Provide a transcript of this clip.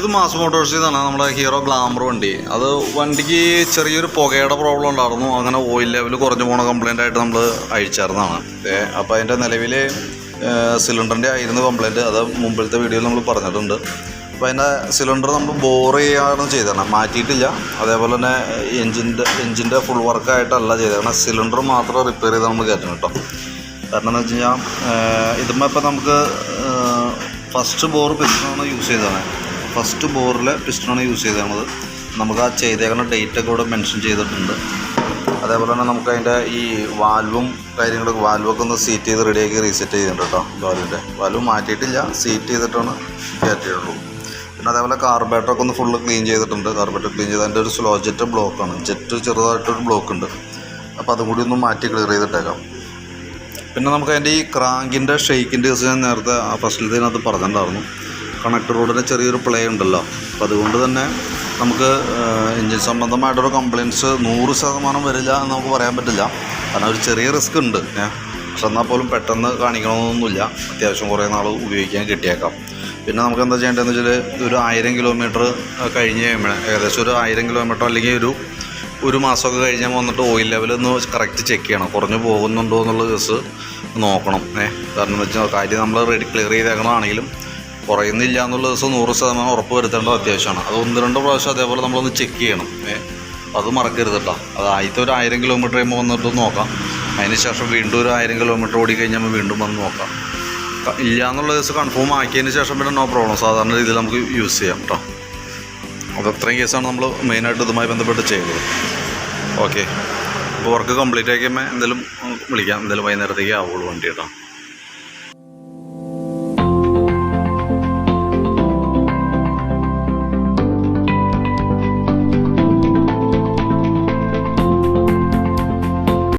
ഇത് മാസ് മോട്ടോഴ്സിൽ നിന്നാണ് നമ്മുടെ ഹീറോ ഗ്ലാമർ വണ്ടി. അത് വണ്ടിക്ക് ചെറിയൊരു പുകയുടെ പ്രോബ്ലം ഉണ്ടായിരുന്നു. അങ്ങനെ ഓയിൽ ലെവൽ കുറഞ്ഞു പോണ കംപ്ലൈന്റ് ആയിട്ട് നമ്മൾ അഴിച്ചായിരുന്നതാണ് അപ്പോൾ അതിന്റെ നിലവിൽ സിലിണ്ടറിന്റെ ആയിരുന്നു കംപ്ലൈന്റ് അത് മുമ്പിലത്തെ വീഡിയോയിൽ നമ്മൾ പറഞ്ഞിട്ടുണ്ട്. അപ്പോൾ അതിന്റെ സിലിണ്ടർ നമ്മൾ ബോർ ചെയ്യാണ് ചെയ്തതാണ്. മാറ്റിയിട്ടില്ല. അതേപോലെ തന്നെ എഞ്ചിന്റെ എഞ്ചിന്റെ ഫുൾ വർക്കായിട്ടല്ല ചെയ്തതാണ്. സിലിണ്ടർ മാത്രം റിപ്പയർ ചെയ്ത് നമ്മൾ കയറ്റണം കേട്ടോ. കാരണം എന്ന് വെച്ച് കഴിഞ്ഞാൽ ഇതുമ്പോൾ ഇപ്പോൾ നമുക്ക് ഫസ്റ്റ് ബോർ പിസ്റ്റണാണ് യൂസ് ചെയ്തതാണ് ഫസ്റ്റ് ബോറിൽ പിസ്റ്റണാണ് യൂസ് ചെയ്തത് നമുക്ക് ആ ചെയ്തേക്കുന്ന ഡേറ്റ് ഒക്കെ ഇവിടെ മെൻഷൻ ചെയ്തിട്ടുണ്ട്. അതേപോലെ തന്നെ നമുക്ക് അതിന്റെ ഈ വാൽവും കാര്യങ്ങളൊക്കെ വാൽവൊക്കെ ഒന്ന് സീറ്റ് ചെയ്ത് റെഡിയാക്കി റീസെറ്റ് ചെയ്തിട്ടുണ്ട് കേട്ടോ വാൽവിന്റെ വാൽവ് മാറ്റിയിട്ടില്ല സീറ്റ് ചെയ്തിട്ടാണ് കയറ്റിയിട്ടുള്ളൂ പിന്നെ അതേപോലെ കാർബേറ്ററൊക്കെ ഒന്ന് ഫുള്ള് ക്ലീൻ ചെയ്തിട്ടുണ്ട്. കാർബേറ്റർ ക്ലീൻ ചെയ്ത് അതിന്റെ ഒരു സ്ലോ ജെറ്റ് ബ്ലോക്കാണ് ജെറ്റ് ചെറുതായിട്ടൊരു ബ്ലോക്ക് ഉണ്ട്. അപ്പോൾ അതും കൂടി ഒന്ന് മാറ്റി ക്ലിയർ ചെയ്തിട്ടേക്കാം. പിന്നെ നമുക്ക് അതിന്റെ ഈ ക്രാങ്കിന്റെ ഷെയ്ക്കിന്റെ ദിവസം ഞാൻ നേരത്തെ ഫസ്റ്റിലത്തേനകത്ത് പറഞ്ഞിട്ടുണ്ടായിരുന്നു. കണക്ടർ റോഡിന് ചെറിയൊരു പ്ലേ ഉണ്ടല്ലോ. അപ്പോൾ അതുകൊണ്ട് തന്നെ നമുക്ക് എഞ്ചിൻ സംബന്ധമായിട്ടൊരു കംപ്ലയിൻസ് നൂറ് ശതമാനം വരില്ല എന്ന് നമുക്ക് പറയാൻ പറ്റില്ല. കാരണം ഒരു ചെറിയ റിസ്ക് ഉണ്ട്. പക്ഷെ എന്നാൽ പോലും പെട്ടെന്ന് കാണിക്കണമെന്നൊന്നുമില്ല. അത്യാവശ്യം കുറേ നാൾ ഉപയോഗിക്കാൻ കിട്ടിയേക്കാം. പിന്നെ നമുക്ക് എന്താ ചെയ്യേണ്ടതെന്ന് വെച്ചാൽ ഒരു ആയിരം കിലോമീറ്റർ കഴിഞ്ഞ് കഴിയുമ്പോൾ ഏകദേശം ഒരു ആയിരം കിലോമീറ്റർ അല്ലെങ്കിൽ ഒരു ഒരു മാസമൊക്കെ കഴിഞ്ഞാൽ വന്നിട്ട് ഓയിൽ ലെവൽ ഒന്ന് കറക്റ്റ് ചെക്ക് ചെയ്യണം. കുറഞ്ഞു പോകുന്നുണ്ടോ എന്നുള്ള കേസ് നോക്കണം. ഏ കാരണം എന്ന് വെച്ചാൽ കാര്യം നമ്മൾ റെഡി ക്ലിയർ ചെയ്തേക്കണതാണെങ്കിലും കുറയുന്നില്ല എന്നുള്ള ദിവസം നൂറ് ശതമാനം ഉറപ്പ് വരുത്തേണ്ടത് അത്യാവശ്യമാണ്. അത് ഒന്ന് രണ്ട് പ്രാവശ്യം അതേപോലെ നമ്മളൊന്ന് ചെക്ക് ചെയ്യണം. അത് മറക്കരുത് കേട്ടോ അത് ആദ്യത്തെ ഒരു ആയിരം കിലോമീറ്റർ കഴിയുമ്പോൾ വന്നിട്ട് നോക്കാം. അതിന് ശേഷം വീണ്ടും ഒരു ആയിരം കിലോമീറ്റർ ഓടി കഴിഞ്ഞാൽ വീണ്ടും വന്ന് നോക്കാം. ഇല്ല എന്നുള്ള ദിവസം കൺഫേം ആക്കിയതിന് ശേഷം പിന്നെ നോ പ്രോബ്ലം സാധാരണ രീതിയിൽ നമുക്ക് യൂസ് ചെയ്യാം കേട്ടോ അപ്പോൾ അത്രയും കേസാണ് നമ്മൾ മെയിനായിട്ട് ഇതുമായി ബന്ധപ്പെട്ട് ചെയ്യുന്നത് ഓക്കെ അപ്പോൾ വർക്ക് കംപ്ലീറ്റ് ആക്കിയമ്മേ എന്തെങ്കിലും വിളിക്കാം. എന്തെങ്കിലും വൈകുന്നേരത്തേക്ക് ആവുള്ളൂ വണ്ടി കേട്ടോ